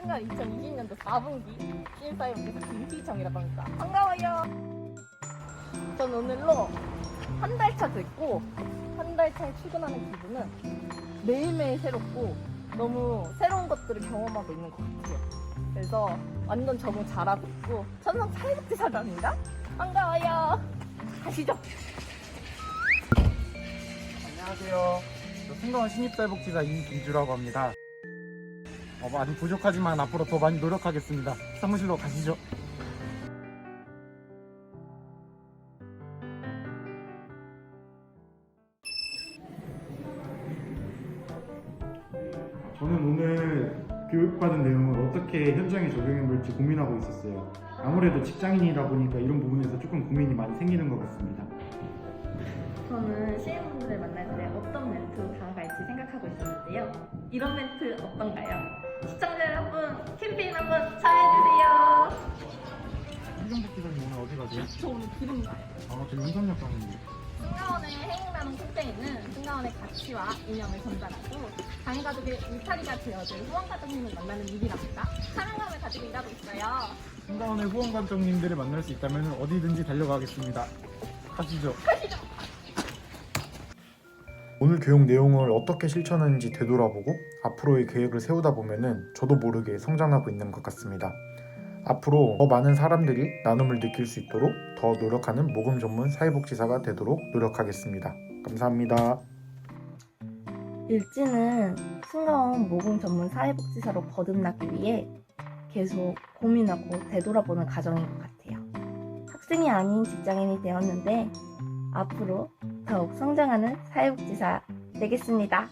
2020년도 4분기 신입사회복지사 김희정이라고 합니다. 반가워요. 전 오늘로 한 달 차 됐고 한 달 차에 출근하는 기분은 매일매일 새롭고 너무 새로운 것들을 경험하고 있는 것 같아요. 그래서 완전 적응 잘하고 있고 천성 사회복지사장입니다. 반가워요. 가시죠. 안녕하세요. 저 승가원 신입사회복지사 이김주라고 합니다. 어, 많이 부족하지만 앞으로 더 많이 노력하겠습니다. 사무실로 가시죠. 저는 오늘 교육받은 내용을 어떻게 현장에 적용해 볼지 고민하고 있었어요. 아무래도 직장인이다 보니까 이런 부분에서 조금 고민이 많이 생기는 것 같습니다. 저는 시민분들을 만날 때 어떤 멘트로 다가갈지 생각하고 있었는데요. 이런 멘트 어떤가요? 시청자 여러분, 캠페인 한번 참여해주세요. 이정복 기사님 오늘 어디 가세요? 저 오늘 기름 나요. 아, 저 윤석열 가는데. 승가원의 행나눔 캠페인은 승가원의 가치와 이념을 전달하고 장가족의 울타리가 되어줄 후원 가족님을 만나는 일이랍니다. 사랑감을 가지고 일하고 있어요. 한가원의 후원관장님들을 만날 수 있다면 어디든지 달려가겠습니다. 가시죠. 오늘 교육 내용을 어떻게 실천하는지 되돌아보고 앞으로의 계획을 세우다 보면은 저도 모르게 성장하고 있는 것 같습니다. 앞으로 더 많은 사람들이 나눔을 느낄 수 있도록 더 노력하는 모금 전문 사회복지사가 되도록 노력하겠습니다. 감사합니다. 일지는 승가원 모금 전문 사회복지사로 거듭나기 위해 계속 고민하고 되돌아보는 과정인 것 같아요. 학생이 아닌 직장인이 되었는데 앞으로 더욱 성장하는 사회복지사 되겠습니다.